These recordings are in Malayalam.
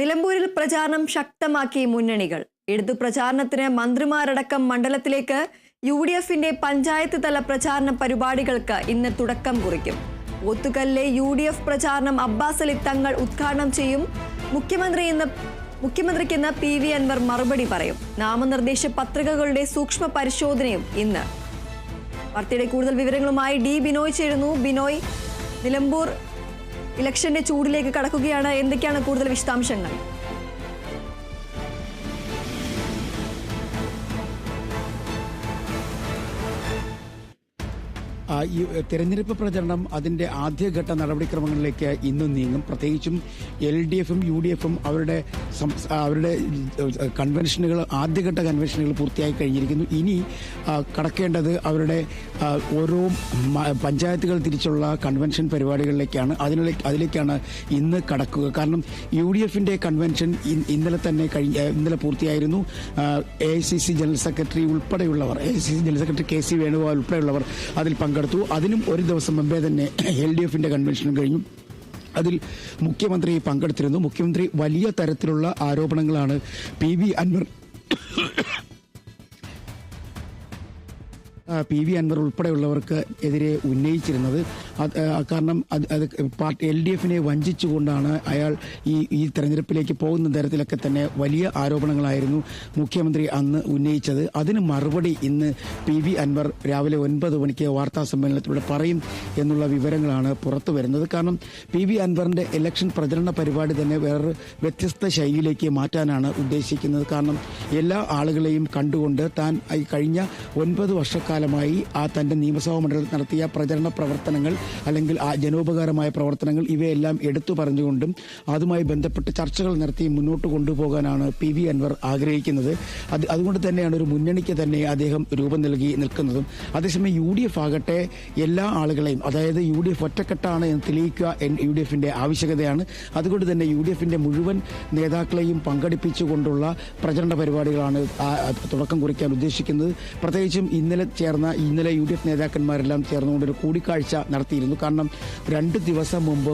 നിലമ്പൂരിൽ പ്രചാരണം ശക്തമാക്കി മുന്നണികൾ. ഇടതു പ്രചാരണത്തിന് മന്ത്രിമാരടക്കം മണ്ഡലത്തിലേക്ക് യു ഡി എഫിന്റെ പഞ്ചായത്ത് തല പ്രചാരണ പരിപാടികൾക്ക് ഇന്ന് തുടക്കം കുറിക്കും. ഒത്തുകല്ലിലെ യു ഡി എഫ് പ്രചാരണം അബ്ബാസ് അലി തങ്ങൾ ഉദ്ഘാടനം ചെയ്യും. മുഖ്യമന്ത്രി ഇന്ന് മുഖ്യമന്ത്രിക്ക് ഇന്ന് പി വി അൻവർ മറുപടി പറയും. നാമനിർദ്ദേശ പത്രികകളുടെ സൂക്ഷ്മ പരിശോധനയും ഇന്ന്. വാർത്തയുടെ കൂടുതൽ വിവരങ്ങളുമായി ഡി ബിനോയ് ചേരുന്നു. ബിനോയ് നിലമ്പൂർ ഇലക്ഷന്റെ ചൂടിലേക്ക് കടക്കുകയാണ്. എന്തൊക്കെയാണ് കൂടുതൽ വിശദാംശങ്ങൾ? ഈ തെരഞ്ഞെടുപ്പ് പ്രചരണം അതിന്റെ ആദ്യഘട്ട നടപടിക്രമങ്ങളിലേക്ക് ഇന്നും നീങ്ങും. പ്രത്യേകിച്ചും എൽ ഡി എഫും യു ഡി എഫും അവരുടെ അവരുടെ കൺവെൻഷനുകൾ ആദ്യഘട്ട കൺവെൻഷനുകൾ പൂർത്തിയായി കഴിഞ്ഞിരിക്കുന്നു. ഇനി കടക്കേണ്ടത് അവരുടെ ഓരോ പഞ്ചായത്തുകൾ തിരിച്ചുള്ള കൺവെൻഷൻ പരിപാടികളിലേക്കാണ്. അതിനുള്ള അതിലേക്കാണ് ഇന്ന് കടക്കുക. കാരണം യു ഡി എഫിന്റെ കൺവെൻഷൻ ഇന്നലെ തന്നെ കഴിഞ്ഞ ഇന്നലെ പൂർത്തിയായിരുന്നു. A I C C general secretary ഉൾപ്പെടെയുള്ളവർ A I C C general secretary K C Venugopal ഉൾപ്പെടെയുള്ളവർ അതിൽ പങ്കെടുത്തു. അതിനും ഒരു ദിവസം മുമ്പേ തന്നെ എൽ ഡി എഫിന്റെ കൺവെൻഷനും കഴിഞ്ഞു. അതിൽ മുഖ്യമന്ത്രി പങ്കെടുത്തിരുന്നു. മുഖ്യമന്ത്രി വലിയ തരത്തിലുള്ള ആരോപണങ്ങളാണ് P V Anvar P V Anvar ഉൾപ്പെടെയുള്ളവർക്ക് എതിരെ ഉന്നയിച്ചിരുന്നത്. കാരണം അത് പാർട്ടി എൽ ഡി എഫിനെ വഞ്ചിച്ചുകൊണ്ടാണ് അയാൾ ഈ ഈ തെരഞ്ഞെടുപ്പിലേക്ക് പോകുന്ന തരത്തിലൊക്കെ തന്നെ വലിയ ആരോപണങ്ങളായിരുന്നു മുഖ്യമന്ത്രി അന്ന് ഉന്നയിച്ചത്. അതിന് മറുപടി ഇന്ന് പി വി അൻവർ രാവിലെ ഒൻപത് മണിക്ക് വാർത്താ സമ്മേളനത്തിലൂടെ പറയും എന്നുള്ള വിവരങ്ങളാണ് പുറത്തു വരുന്നത്. കാരണം പി വി അൻവറിന്റെ ഇലക്ഷൻ പ്രചരണ പരിപാടി തന്നെ വേറൊരു വ്യത്യസ്ത ശൈലിയിലേക്ക് മാറ്റാനാണ് ഉദ്ദേശിക്കുന്നത്. കാരണം എല്ലാ ആളുകളെയും കണ്ടുകൊണ്ട് താൻ കഴിഞ്ഞ ഒൻപത് വർഷക്കാലമായി ആ തന്റെ നിയമസഭാ മണ്ഡലത്തിൽ നടത്തിയ പ്രചരണ പ്രവർത്തനങ്ങൾ അല്ലെങ്കിൽ ആ ജനോപകാരമായ പ്രവർത്തനങ്ങൾ ഇവയെല്ലാം എടുത്തു പറഞ്ഞുകൊണ്ടും അതുമായി ബന്ധപ്പെട്ട് ചർച്ചകൾ നടത്തി മുന്നോട്ട് കൊണ്ടുപോകാനാണ് പി വി അൻവർ ആഗ്രഹിക്കുന്നത്. അത് അതുകൊണ്ട് തന്നെയാണ് ഒരു മുന്നണിക്ക് തന്നെ അദ്ദേഹം രൂപം നൽകി നിൽക്കുന്നതും. അതേസമയം യു ഡി എഫ് ആകട്ടെ എല്ലാ ആളുകളെയും അതായത് യു ഡി എഫ് ഒറ്റക്കെട്ടാണ് എന്ന് തെളിയിക്കുക യു ഡി എഫിന്റെ ആവശ്യകതയാണ്. അതുകൊണ്ട് തന്നെ യു ഡി എഫിന്റെ മുഴുവൻ നേതാക്കളെയും പങ്കെടുപ്പിച്ചുകൊണ്ടുള്ള പ്രചരണ പരിപാടികളാണ് തുടക്കം കുറിക്കാൻ ഉദ്ദേശിക്കുന്നത്. പ്രത്യേകിച്ചും ഇന്നലെ ചേർന്ന ഇന്നലെ യു ഡി എഫ് നേതാക്കന്മാരെല്ലാം ചേർന്നുകൊണ്ട് ഒരു കൂടിക്കാഴ്ച നടത്തിയിരുന്നു. കാരണം രണ്ട് ദിവസം മുമ്പ്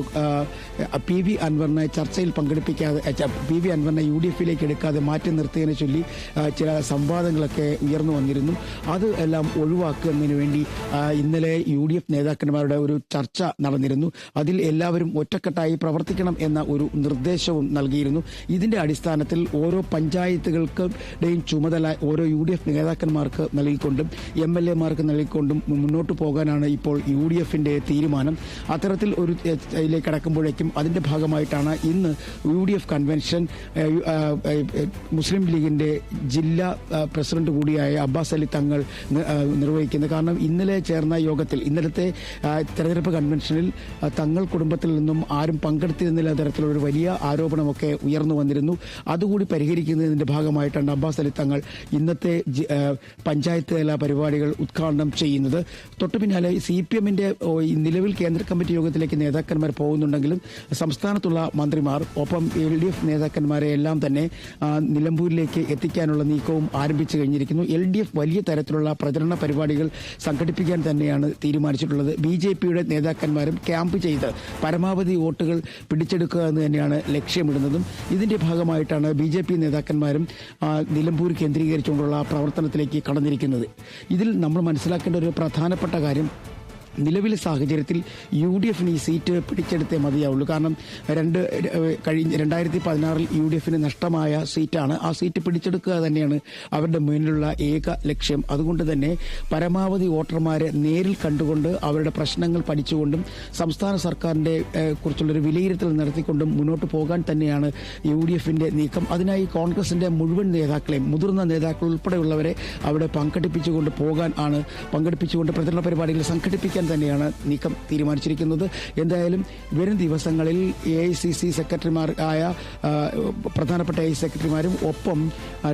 പി വി അൻവറിനെ ചർച്ചയിൽ പങ്കെടുപ്പിക്കാതെ പി വി അൻവറിനെ യു ഡി എഫിലേക്ക് എടുക്കാതെ മാറ്റി നിർത്തിയതിനെ ചൊല്ലി ചില സംവാദങ്ങളൊക്കെ ഉയർന്നു വന്നിരുന്നു. അത് എല്ലാം ഒഴിവാക്കുന്നതിന് വേണ്ടി ഇന്നലെ യു ഡി എഫ് നേതാക്കന്മാരുടെ ഒരു ചർച്ച നടന്നിരുന്നു. അതിൽ എല്ലാവരും ഒറ്റക്കെട്ടായി പ്രവർത്തിക്കണം എന്ന ഒരു നിർദ്ദേശവും നൽകിയിരുന്നു. ഇതിന്റെ അടിസ്ഥാനത്തിൽ ഓരോ പഞ്ചായത്തുകൾക്കുടെയും ചുമതല ഓരോ യു ഡി എഫ് നേതാക്കന്മാർക്ക് നൽകിക്കൊണ്ടും എം എൽ എമാർക്ക് നൽകിക്കൊണ്ടും മുന്നോട്ട് പോകാനാണ് ഇപ്പോൾ യു ഡി എഫിന്റെ തീരുമാനം. അത്തരത്തിൽ ഒരു കടക്കുമ്പോഴേക്കും അതിന്റെ ഭാഗമായിട്ടാണ് ഇന്ന് U D F convention Muslim ലീഗിന്റെ ജില്ലാ പ്രസിഡന്റ് കൂടിയായ അബ്ബാസ് അലി തങ്ങൾ നിർവഹിക്കുന്നത്. കാരണം ഇന്നലെ ചേർന്ന യോഗത്തിൽ ഇന്നലത്തെ തെരഞ്ഞെടുപ്പ് കൺവെൻഷനിൽ തങ്ങൾ കുടുംബത്തിൽ നിന്നും ആരും പങ്കെടുത്തിരുന്നില്ല തരത്തിലുള്ള ഒരു വലിയ ആരോപണമൊക്കെ ഉയർന്നു വന്നിരുന്നു. അതുകൂടി പരിഹരിക്കുന്നതിന്റെ ഭാഗമായിട്ടാണ് അബ്ബാസ് അലി തങ്ങൾ ഇന്നത്തെ പഞ്ചായത്ത് തല പരിപാടികൾ ഉദ്ഘാടനം ചെയ്യുന്നത്. തൊട്ടു പിന്നാലെ സി പി എമ്മിന്റെ നിലവിൽ കേന്ദ്ര കമ്മിറ്റി യോഗത്തിലേക്ക് നേതാക്കന്മാർ പോകുന്നുണ്ടെങ്കിലും സംസ്ഥാനത്തുള്ള മന്ത്രിമാർ ഒപ്പം എൽ ഡി എഫ് നേതാക്കന്മാരെ എല്ലാം തന്നെ നിലമ്പൂരിലേക്ക് എത്തിക്കാനുള്ള നീക്കവും ആരംഭിച്ചു കഴിഞ്ഞിരിക്കുന്നു. എൽ ഡി എഫ് വലിയ തരത്തിലുള്ള പ്രചരണ പരിപാടികൾ സംഘടിപ്പിക്കാൻ തന്നെയാണ് തീരുമാനിച്ചിട്ടുള്ളത്. ബി ജെ പിയുടെ നേതാക്കന്മാരും ക്യാമ്പ് ചെയ്ത് പരമാവധി വോട്ടുകൾ പിടിച്ചെടുക്കുക എന്ന് തന്നെയാണ് ലക്ഷ്യമിടുന്നതും. ഇതിന്റെ ഭാഗമായിട്ടാണ് ബി ജെ പി നേതാക്കന്മാരും നിലമ്പൂർ കേന്ദ്രീകരിച്ചുകൊണ്ടുള്ള പ്രവർത്തനത്തിലേക്ക് കടന്നിരിക്കുന്നത്. ഇതിൽ നമ്മൾ മനസ്സിലാക്കേണ്ട ഒരു പ്രധാനപ്പെട്ട കാര്യം നിലവിലെ സാഹചര്യത്തിൽ യു ഡി എഫിന് ഈ സീറ്റ് പിടിച്ചെടുത്തേ മതിയാവുള്ളൂ. കാരണം രണ്ട് കഴിഞ്ഞ രണ്ടായിരത്തി പതിനാറിൽ യു ഡി എഫിന് നഷ്ടമായ സീറ്റാണ്. ആ സീറ്റ് പിടിച്ചെടുക്കുക തന്നെയാണ് അവരുടെ മുന്നിലുള്ള ഏക ലക്ഷ്യം. അതുകൊണ്ട് തന്നെ പരമാവധി വോട്ടർമാരെ നേരിൽ കണ്ടുകൊണ്ട് അവരുടെ പ്രശ്നങ്ങൾ പഠിച്ചുകൊണ്ടും സംസ്ഥാന സർക്കാരിന്റെ ഏഹ്, കുറിച്ചുള്ളൊരു വിലയിരുത്തൽ നടത്തിക്കൊണ്ടും മുന്നോട്ട് പോകാൻ തന്നെയാണ് യു ഡി എഫിന്റെ നീക്കം. അതിനായി കോൺഗ്രസിന്റെ മുഴുവൻ നേതാക്കളെയും മുതിർന്ന നേതാക്കൾ ഉൾപ്പെടെയുള്ളവരെ അവിടെ പങ്കെടുപ്പിച്ചുകൊണ്ട് പോകാൻ ആണ് പങ്കെടുപ്പിച്ചുകൊണ്ട് പ്രചരണ പരിപാടികൾ സംഘടിപ്പിക്കാൻ തന്നെയാണ് നീക്കം തീരുമാനിച്ചിരിക്കുന്നത്. എന്തായാലും വരും ദിവസങ്ങളിൽ എ ഐ സി സി സെക്രട്ടറിമാർ ആയ പ്രധാനപ്പെട്ട എ സെക്രട്ടറിമാരും ഒപ്പം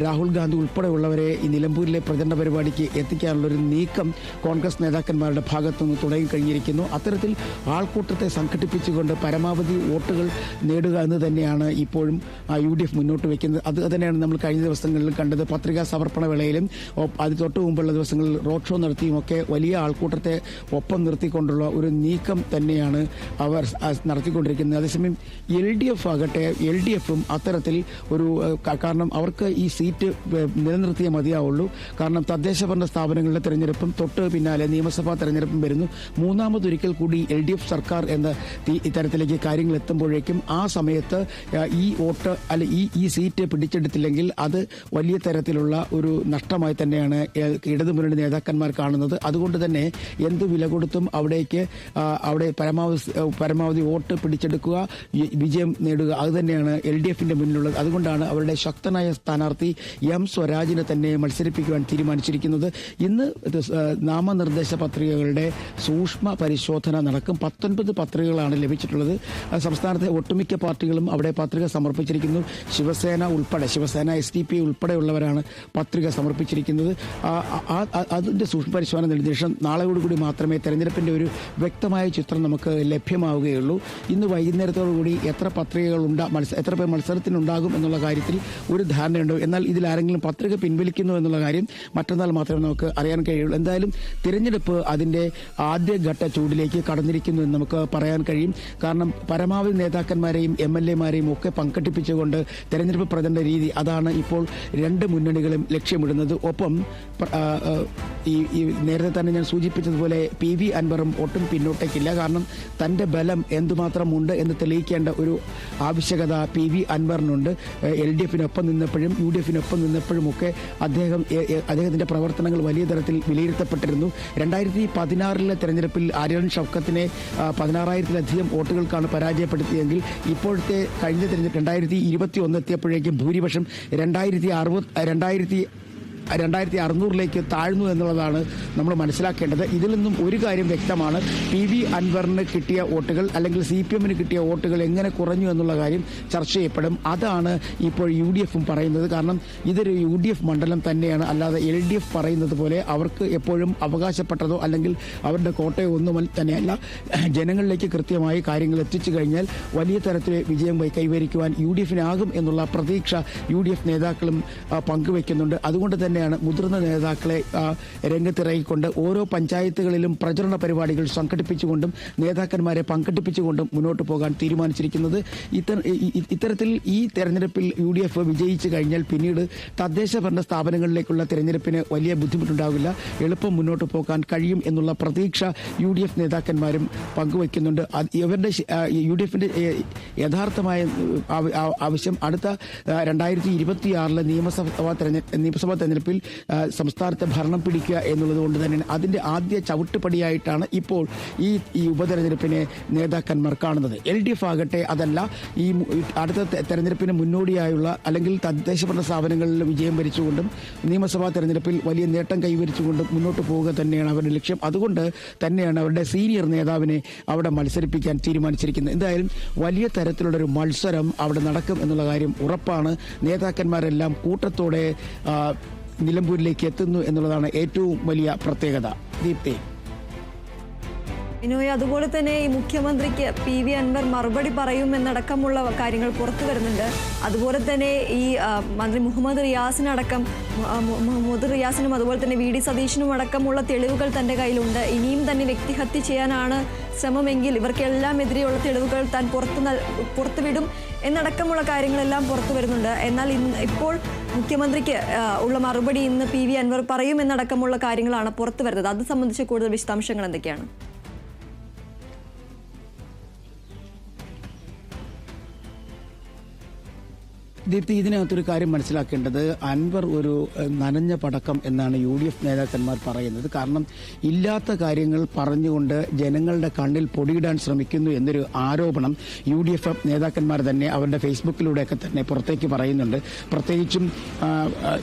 രാഹുൽ ഗാന്ധി ഉൾപ്പെടെയുള്ളവരെ ഈ നിലമ്പൂരിലെ പ്രചരണ പരിപാടിക്ക് എത്തിക്കാനുള്ളൊരു നീക്കം കോൺഗ്രസ് നേതാക്കന്മാരുടെ ഭാഗത്തുനിന്ന് തുടങ്ങി കഴിഞ്ഞിരിക്കുന്നു. അത്തരത്തിൽ ആൾക്കൂട്ടത്തെ സംഘടിപ്പിച്ചുകൊണ്ട് പരമാവധി വോട്ടുകൾ നേടുക എന്ന് തന്നെയാണ് ഇപ്പോഴും യു ഡി എഫ് മുന്നോട്ട് വയ്ക്കുന്നത് അത് തന്നെയാണ് നമ്മൾ കഴിഞ്ഞ ദിവസങ്ങളിൽ കണ്ടത്. പത്രികാ സമർപ്പണ വേളയിലും അത് തൊട്ട് മുമ്പുള്ള ദിവസങ്ങളിൽ റോഡ് ഷോ നടത്തിയും ഒക്കെ വലിയ ആൾക്കൂട്ടത്തെ ഒപ്പം നിർത്തിക്കൊണ്ടുള്ള ഒരു നീക്കം തന്നെയാണ് അവർ നടത്തിക്കൊണ്ടിരിക്കുന്നത്. അതേസമയം എൽ ഡി എഫ് ആകട്ടെ എൽ ഡി എഫും അത്തരത്തിൽ ഒരു കാരണം അവർക്ക് ഈ സീറ്റ് നിലനിർത്തിയേ മതിയാവുള്ളൂ. കാരണം തദ്ദേശ ഭരണ സ്ഥാപനങ്ങളുടെ തെരഞ്ഞെടുപ്പും തൊട്ട് പിന്നാലെ നിയമസഭാ തെരഞ്ഞെടുപ്പും വരുന്നു. മൂന്നാമതൊരിക്കൽ കൂടി എൽ ഡി എഫ് സർക്കാർ എന്ന തരത്തിലേക്ക് കാര്യങ്ങൾ എത്തുമ്പോഴേക്കും ആ സമയത്ത് ഈ വോട്ട് അല്ല ഈ ഈ സീറ്റ് പിടിച്ചെടുത്തില്ലെങ്കിൽ അത് വലിയ തരത്തിലുള്ള ഒരു നഷ്ടമായി തന്നെയാണ് ഇടതുമുന്നണി നേതാക്കന്മാർ കാണുന്നത്. അതുകൊണ്ട് തന്നെ എന്ത് വില കൊടുത്തും അവിടേക്ക് അവിടെ പരമാവധി പരമാവധി വോട്ട് പിടിച്ചെടുക്കുക വിജയം നേടുക. അതുതന്നെയാണ് എൽ ഡി എഫിന്റെ മുന്നിലുള്ളത്. അതുകൊണ്ടാണ് അവരുടെ ശക്തനായ സ്ഥാനാർത്ഥി എം സ്വരാജിനെ തന്നെ മത്സരിപ്പിക്കുവാൻ തീരുമാനിച്ചിരിക്കുന്നത്. ഇന്ന് നാമനിർദ്ദേശ പത്രികകളുടെ സൂക്ഷ്മ പരിശോധന നടക്കും. പത്തൊൻപത് പത്രികകളാണ് ലഭിച്ചിട്ടുള്ളത്. സംസ്ഥാനത്തെ ഒട്ടുമിക്ക പാർട്ടികളും അവിടെ പത്രിക സമർപ്പിച്ചിരിക്കുന്നു. ശിവസേന ഉൾപ്പെടെ ശിവസേന എസ് ഡി പി ഉൾപ്പെടെയുള്ളവരാണ് പത്രിക സമർപ്പിച്ചിരിക്കുന്നത്. അതിന്റെ സൂക്ഷ്മ പരിശോധന നിർദ്ദേശം നാളെയോടുകൂടി മാത്രമേ തെരഞ്ഞെടുപ്പിന്റെ ഒരു വ്യക്തമായ ചിത്രം നമുക്ക് ലഭ്യമാവുകയുള്ളൂ. ഇന്ന് വൈകുന്നേരത്തോടുകൂടി എത്ര പത്രികകൾ ഉണ്ടാ മത്സ എത്ര പേർ മത്സരത്തിനുണ്ടാകും എന്നുള്ള കാര്യത്തിൽ ഒരു ധാരണയുണ്ടോ. എന്നാൽ ഇതിൽ ആരെങ്കിലും പത്രിക പിൻവലിക്കുന്നു എന്നുള്ള കാര്യം മറ്റന്നാൾ മാത്രമേ നമുക്ക് അറിയാൻ കഴിയുള്ളൂ. എന്തായാലും തിരഞ്ഞെടുപ്പ് അതിന്റെ ആദ്യഘട്ട ചൂടിലേക്ക് കടന്നിരിക്കുന്നു എന്ന് നമുക്ക് പറയാൻ കഴിയും. കാരണം പരമാവധി നേതാക്കന്മാരെയും എം എൽ എമാരെയും ഒക്കെ പങ്കെടുപ്പിച്ചുകൊണ്ട് തെരഞ്ഞെടുപ്പ് പ്രചരണ രീതി അതാണ് ഇപ്പോൾ രണ്ട് മുന്നണികളും ലക്ഷ്യമിടുന്നത്. ഒപ്പം ഈ നേരത്തെ തന്നെ ഞാൻ സൂചിപ്പിച്ചതുപോലെ പി വി അൻവറും ഒട്ടും പിന്നോട്ടേക്കില്ല. കാരണം തന്റെ ബലം എന്തുമാത്രം ഉണ്ട് എന്ന് തെളിയിക്കേണ്ട ഒരു ആവശ്യകത പി വി അൻവറിനുണ്ട്. എൽ ഡി എഫിനൊപ്പം നിന്നപ്പോഴും യു ഡി എഫിനൊപ്പം നിന്നപ്പോഴും ഒക്കെ അദ്ദേഹം അദ്ദേഹത്തിന്റെ പ്രവർത്തനങ്ങൾ വലിയ തരത്തിൽ വിലയിരുത്തപ്പെട്ടിരുന്നു. രണ്ടായിരത്തി പതിനാറിലെ തെരഞ്ഞെടുപ്പിൽ ആര്യൻ ഷൗക്കത്തിനെ പതിനാറായിരത്തിലധികം വോട്ടുകൾക്കാണ് പരാജയപ്പെടുത്തിയെങ്കിൽ ഇപ്പോഴത്തെ കഴിഞ്ഞ തെരഞ്ഞെടുപ്പ് രണ്ടായിരത്തി ഇരുപത്തി ഒന്ന് എത്തിയപ്പോഴേക്കും ഭൂരിപക്ഷം രണ്ടായിരത്തി അറുപത് രണ്ടായിരത്തി രണ്ടായിരത്തി അറുന്നൂറിലേക്ക് താഴ്ന്നു എന്നുള്ളതാണ് നമ്മൾ മനസ്സിലാക്കേണ്ടത്. ഇതിൽ നിന്നും ഒരു കാര്യം വ്യക്തമാണ്. പി വി അൻവറിന് കിട്ടിയ വോട്ടുകൾ അല്ലെങ്കിൽ സി പി എമ്മിന് കിട്ടിയ വോട്ടുകൾ എങ്ങനെ കുറഞ്ഞു എന്നുള്ള കാര്യം ചർച്ച ചെയ്യപ്പെടും. അതാണ് ഇപ്പോൾ യു ഡി എഫും പറയുന്നത്. കാരണം ഇതൊരു യു ഡി എഫ് മണ്ഡലം തന്നെയാണ്. അല്ലാതെ എൽ ഡി എഫ് പറയുന്നത് പോലെ അവർക്ക് എപ്പോഴും അവകാശപ്പെട്ടതോ അല്ലെങ്കിൽ അവരുടെ കോട്ടയോ ഒന്നും തന്നെയല്ല. ജനങ്ങളിലേക്ക് കൃത്യമായി കാര്യങ്ങൾ എത്തിച്ചു കഴിഞ്ഞാൽ വലിയ തരത്തിൽ വിജയം കൈവരിക്കുവാൻ യു ഡി എഫിനാകും എന്നുള്ള പ്രതീക്ഷ യു ഡി എഫ് നേതാക്കളും പങ്കുവയ്ക്കുന്നുണ്ട് അതുകൊണ്ട് അതുകൊണ്ട് തന്നെയാണ് മുതിർന്ന നേതാക്കളെ രംഗത്തിറങ്ങിക്കൊണ്ട് ഓരോ പഞ്ചായത്തുകളിലും പ്രചരണ പരിപാടികൾ സംഘടിപ്പിച്ചുകൊണ്ടും നേതാക്കന്മാരെ പങ്കെടുപ്പിച്ചുകൊണ്ടും മുന്നോട്ട് പോകാൻ തീരുമാനിച്ചിരിക്കുന്നത്. ഇത്തരത്തിൽ ഈ തെരഞ്ഞെടുപ്പിൽ യു ഡി എഫ് വിജയിച്ചു കഴിഞ്ഞാൽ പിന്നീട് തദ്ദേശ ഭരണ സ്ഥാപനങ്ങളിലേക്കുള്ള തെരഞ്ഞെടുപ്പിന് വലിയ ബുദ്ധിമുട്ടുണ്ടാവില്ല. എളുപ്പം മുന്നോട്ട് പോകാൻ കഴിയും എന്നുള്ള പ്രതീക്ഷ യു ഡി എഫ് നേതാക്കന്മാരും പങ്കുവയ്ക്കുന്നുണ്ട്. ഇവരുടെ യു ഡി എഫിന്റെ യഥാർത്ഥമായ ആവശ്യം അടുത്ത രണ്ടായിരത്തി ഇരുപത്തിയാറിലെ നിയമസഭാ തെരഞ്ഞെടുപ്പ് നിയമസഭാ തെരഞ്ഞെടുപ്പിൽ സംസ്ഥാനത്തെ ഭരണം പിടിക്കുക എന്നുള്ളത് കൊണ്ട് തന്നെ അതിന്റെ ആദ്യ ചവിട്ടുപടിയായിട്ടാണ് ഇപ്പോൾ ഈ ഈ ഉപതെരഞ്ഞെടുപ്പിനെ നേതാക്കന്മാർ കാണുന്നത്. എൽ ഡി എഫ് ആകട്ടെ അതല്ല ഈ അടുത്ത തെരഞ്ഞെടുപ്പിന് മുന്നോടിയായുള്ള അല്ലെങ്കിൽ തദ്ദേശ ഭരണ സ്ഥാപനങ്ങളിൽ വിജയം വരിച്ചുകൊണ്ടും നിയമസഭാ തെരഞ്ഞെടുപ്പിൽ വലിയ നേട്ടം കൈവരിച്ചുകൊണ്ടും മുന്നോട്ട് പോവുക തന്നെയാണ് അവരുടെ ലക്ഷ്യം. അതുകൊണ്ട് തന്നെയാണ് അവരുടെ സീനിയർ നേതാവിനെ അവിടെ മത്സരിപ്പിക്കാൻ തീരുമാനിച്ചിരിക്കുന്നത്. എന്തായാലും വലിയ തരത്തിലുള്ളൊരു മത്സരം അവിടെ നടക്കും എന്നുള്ള കാര്യം ഉറപ്പാണ്. നേതാക്കന്മാരെല്ലാം കൂട്ടത്തോടെ നിലമ്പൂരിലേക്ക് എത്തുന്നു എന്നുള്ളതാണ് ഏറ്റവും വലിയ പ്രത്യേകത. ദീപ്തി. ഇനോയ് അതുപോലെ തന്നെ ഈ മുഖ്യമന്ത്രിക്ക് പി വി അൻവർ മറുപടി പറയുമെന്നടക്കമുള്ള കാര്യങ്ങൾ പുറത്തു വരുന്നുണ്ട്. അതുപോലെ തന്നെ ഈ മന്ത്രി മുഹമ്മദ് റിയാസിനടക്കം മുഹമ്മദ് റിയാസിനും അതുപോലെ തന്നെ വി ഡി സതീഷിനും അടക്കമുള്ള തെളിവുകൾ തന്റെ കയ്യിലുണ്ട്. ഇനിയും തന്നെ വ്യക്തിഹത്യ ചെയ്യാനാണ് ശ്രമമെങ്കിൽ ഇവർക്കെല്ലാം എതിരെയുള്ള തെളിവുകൾ താൻ പുറത്തു പുറത്തുവിടും എന്നടക്കമുള്ള കാര്യങ്ങളെല്ലാം പുറത്തു വരുന്നുണ്ട്. എന്നാൽ ഇന്ന് ഇപ്പോൾ മുഖ്യമന്ത്രിക്ക് ഉള്ള മറുപടി ഇന്ന് പി വി അൻവർ പറയുമെന്നടക്കമുള്ള കാര്യങ്ങളാണ് പുറത്തു വരുന്നത്. അത് സംബന്ധിച്ച് കൂടുതൽ വിശദാംശങ്ങൾ എന്തൊക്കെയാണ്? ദീപ്തി ഇതിനകത്തൊരു കാര്യം മനസ്സിലാക്കേണ്ടത് അൻവർ ഒരു നനഞ്ഞ പടക്കം എന്നാണ് യു ഡി എഫ് നേതാക്കന്മാർ പറയുന്നത്. കാരണം ഇല്ലാത്ത കാര്യങ്ങൾ പറഞ്ഞുകൊണ്ട് ജനങ്ങളുടെ കണ്ണിൽ പൊടിയിടാൻ ശ്രമിക്കുന്നു എന്നൊരു ആരോപണം യു ഡി എഫ് നേതാക്കന്മാർ തന്നെ അവരുടെ ഫേസ്ബുക്കിലൂടെയൊക്കെ തന്നെ പുറത്തേക്ക് പറയുന്നുണ്ട്. പ്രത്യേകിച്ചും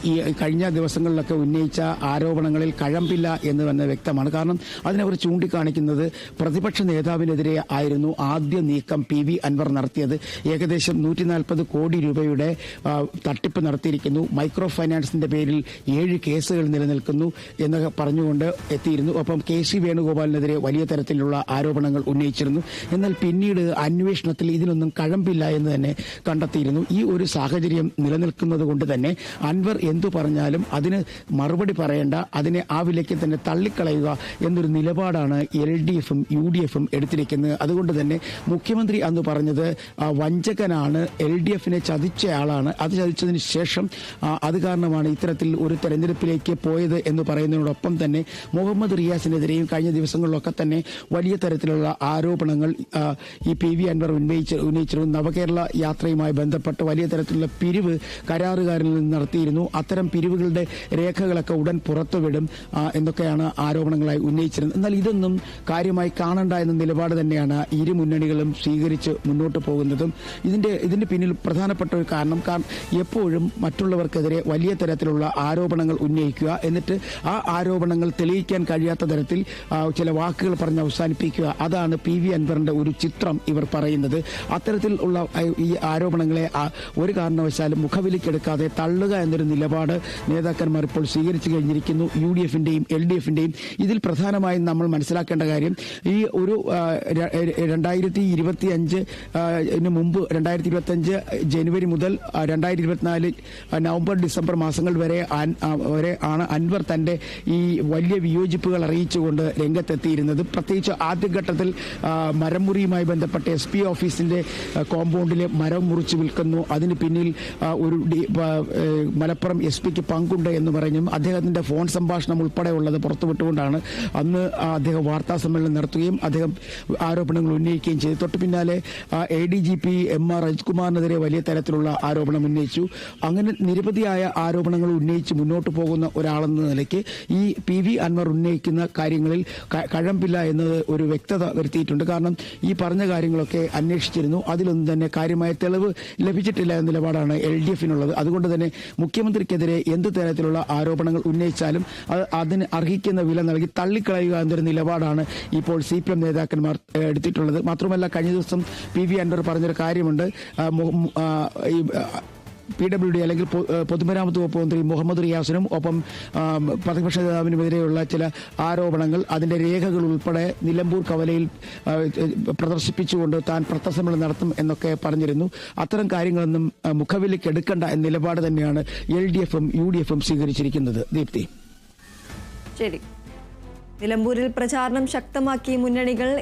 ഈ കഴിഞ്ഞ ദിവസങ്ങളിലൊക്കെ ഉന്നയിച്ച ആരോപണങ്ങളിൽ കഴമ്പില്ല എന്ന് തന്നെ വ്യക്തമാണ്. കാരണം അതിനവർ ചൂണ്ടിക്കാണിക്കുന്നത് പ്രതിപക്ഷ നേതാവിനെതിരെ ആയിരുന്നു ആദ്യ നീക്കം പി വി അൻവർ നടത്തിയത്. ഏകദേശം നൂറ്റി കോടി രൂപയുടെ ആ, തട്ടിപ്പ് നടത്തിയിരിക്കുന്നു. മൈക്രോ ഫൈനാൻസിന്റെ പേരിൽ ഏഴ് കേസുകൾ നിലനിൽക്കുന്നു എന്നൊക്കെ പറഞ്ഞുകൊണ്ട് എത്തിയിരുന്നു. ഒപ്പം കെ സി വേണുഗോപാലിനെതിരെ വലിയ തരത്തിലുള്ള ആരോപണങ്ങൾ ഉന്നയിച്ചിരുന്നു. എന്നാൽ പിന്നീട് അന്വേഷണത്തിൽ ഇതിനൊന്നും കഴമ്പില്ല എന്ന് തന്നെ കണ്ടെത്തിയിരുന്നു. ഈ ഒരു സാഹചര്യം നിലനിൽക്കുന്നത് കൊണ്ട് തന്നെ അൻവർ എന്തു പറഞ്ഞാലും അതിന് മറുപടി പറയേണ്ട അതിനെ ആ വിലയ്ക്ക് തന്നെ തള്ളിക്കളയുക എന്നൊരു നിലപാടാണ് എൽ ഡി എഫും യു ഡി എഫും എടുത്തിരിക്കുന്നത്. അതുകൊണ്ട് തന്നെ മുഖ്യമന്ത്രി അന്ന് പറഞ്ഞത് വഞ്ചകനാണ് എൽ ഡി എഫിനെ ചതിച്ചയാളാണ് അത് ചതിച്ചതിന് ശേഷം അത് കാരണമാണ് ഇത്തരത്തിൽ ഒരു തെരഞ്ഞെടുപ്പിലേക്ക് പോയത് എന്ന് പറയുന്നതിനോടൊപ്പം തന്നെ മുഹമ്മദ് റിയാസിനെതിരെയും കഴിഞ്ഞ ദിവസങ്ങളിലൊക്കെ തന്നെ വലിയ തരത്തിലുള്ള ആരോപണങ്ങൾ ഈ പി വി അൻവർ ഉന്നയിച്ച ഉന്നയിച്ചിരുന്നു. നവകേരള യാത്രയുമായി ബന്ധപ്പെട്ട് വലിയ തരത്തിലുള്ള പിരിവ് കരാറുകാരിൽ നിന്ന് നടത്തിയിരുന്നു. അത്തരം പിരിവുകളുടെ രേഖകളൊക്കെ ഉടൻ പുറത്തുവിടും എന്നൊക്കെയാണ് ആരോപണങ്ങളായി ഉന്നയിച്ചിരുന്നത്. എന്നാൽ ഇതൊന്നും കാര്യമായി കാണണ്ട എന്ന നിലപാട് തന്നെയാണ് ഇരു മുന്നണികളും സ്വീകരിച്ച് മുന്നോട്ട് പോകുന്നതും. ഇതിന്റെ ഇതിന്റെ പിന്നിൽ പ്രധാനപ്പെട്ട ഒരു കാരണം കാരണം എപ്പോഴും മറ്റുള്ളവർക്കെതിരെ വലിയ തരത്തിലുള്ള ആരോപണങ്ങൾ ഉന്നയിക്കുക. എന്നിട്ട് ആ ആരോപണങ്ങൾ തെളിയിക്കാൻ കഴിയാത്ത തരത്തിൽ ചില വാക്കുകൾ പറഞ്ഞ് അവസാനിപ്പിക്കുക. അതാണ് പി വി അൻവറിന്റെ ഒരു ചിത്രം ഇവർ പറയുന്നത്. അത്തരത്തിൽ ഉള്ള ഈ ആരോപണങ്ങളെ ഒരു കാരണവശാലും മുഖവിലിക്കെടുക്കാതെ തള്ളുക എന്നൊരു നിലപാട് നേതാക്കന്മാർ ഇപ്പോൾ സ്വീകരിച്ചു കഴിഞ്ഞിരിക്കുന്നു. യു ഡി എഫിന്റെയും എൽ ഡി എഫിന്റെയും. ഇതിൽ പ്രധാനമായും നമ്മൾ മനസ്സിലാക്കേണ്ട കാര്യം ഈ ഒരു രണ്ടായിരത്തി ഇരുപത്തി അഞ്ച് മുമ്പ് രണ്ടായിരത്തി ഇരുപത്തി അഞ്ച് ജനുവരി മുതൽ രണ്ടായിരത്തി ഇരുപത്തിനാല് നവംബർ ഡിസംബർ മാസങ്ങൾ വരെ വരെ ആണ് അൻവർ തന്റെ ഈ വലിയ വിയോജിപ്പുകൾ അറിയിച്ചുകൊണ്ട് രംഗത്തെത്തിയിരുന്നത്. പ്രത്യേകിച്ച് ആദ്യഘട്ടത്തിൽ മരമുറിയുമായി മരം ബന്ധപ്പെട്ട എസ് പി ഓഫീസിന്റെ കോമ്പൗണ്ടിലെ മരം മുറിച്ച് വിൽക്കുന്നു. അതിന് പിന്നിൽ ഒരു മലപ്പുറം എസ് പിക്ക് പങ്കുണ്ട് എന്ന് പറഞ്ഞും അദ്ദേഹത്തിന്റെ ഫോൺ സംഭാഷണം ഉൾപ്പെടെ ഉള്ളത് പുറത്തുവിട്ടുകൊണ്ടാണ് അന്ന് അദ്ദേഹം വാർത്താ സമ്മേളനം നടത്തുകയും അദ്ദേഹം ആരോപണങ്ങൾ ഉന്നയിക്കുകയും ചെയ്തു. തൊട്ടു പിന്നാലെ A D G P M R അജിത്കുമാറിനെതിരെ വലിയ തരത്തിലുള്ള ആരോപണം ഉന്നയിച്ചു. അങ്ങനെ നിരവധിയായ ആരോപണങ്ങൾ ഉന്നയിച്ച് മുന്നോട്ട് പോകുന്ന ഒരാളെന്ന നിലയ്ക്ക് ഈ പി വി അൻവർ ഉന്നയിക്കുന്ന കാര്യങ്ങളിൽ കഴമ്പില്ല എന്നത് ഒരു വ്യക്തത വരുത്തിയിട്ടുണ്ട്. കാരണം ഈ പറഞ്ഞ കാര്യങ്ങളൊക്കെ അന്വേഷിച്ചിരുന്നു. അതിലൊന്നും തന്നെ കാര്യമായ തെളിവ് ലഭിച്ചിട്ടില്ല എന്ന നിലപാടാണ് എൽ ഡി എഫിനുള്ളത്. അതുകൊണ്ട് തന്നെ മുഖ്യമന്ത്രിക്കെതിരെ എന്ത് തരത്തിലുള്ള ആരോപണങ്ങൾ ഉന്നയിച്ചാലും അത് അതിന് അർഹിക്കുന്ന വില നൽകി തള്ളിക്കളയുക എന്നൊരു നിലപാടാണ് ഇപ്പോൾ സി പി എം നേതാക്കന്മാർ എടുത്തിട്ടുള്ളത്. മാത്രമല്ല കഴിഞ്ഞ ദിവസം പി വി അൻവർ പറഞ്ഞൊരു കാര്യമുണ്ട്. പി ഡബ്ല്യു ഡി അല്ലെങ്കിൽ പൊതുമരാമത്ത് വകുപ്പ് മന്ത്രി മുഹമ്മദ് റിയാസിനും ഒപ്പം പ്രതിപക്ഷ നേതാവിനുമെതിരെയുള്ള ചില ആരോപണങ്ങൾ അതിന്റെ രേഖകൾ ഉൾപ്പെടെ നിലമ്പൂർ കവലയിൽ പ്രദർശിപ്പിച്ചുകൊണ്ട് താൻ പത്രസമ്മേളനം നടത്തും എന്നൊക്കെ പറഞ്ഞിരുന്നു. അത്തരം കാര്യങ്ങളൊന്നും മുഖവിലേക്ക് എടുക്കണ്ട എന്ന നിലപാട് തന്നെയാണ് എൽ ഡി എഫും യു ഡി എഫും സ്വീകരിച്ചിരിക്കുന്നത്. ദീപ്തി. ശരി. നിലമ്പൂരിൽ പ്രചാരണം ശക്തമാക്കി മുന്നണികൾ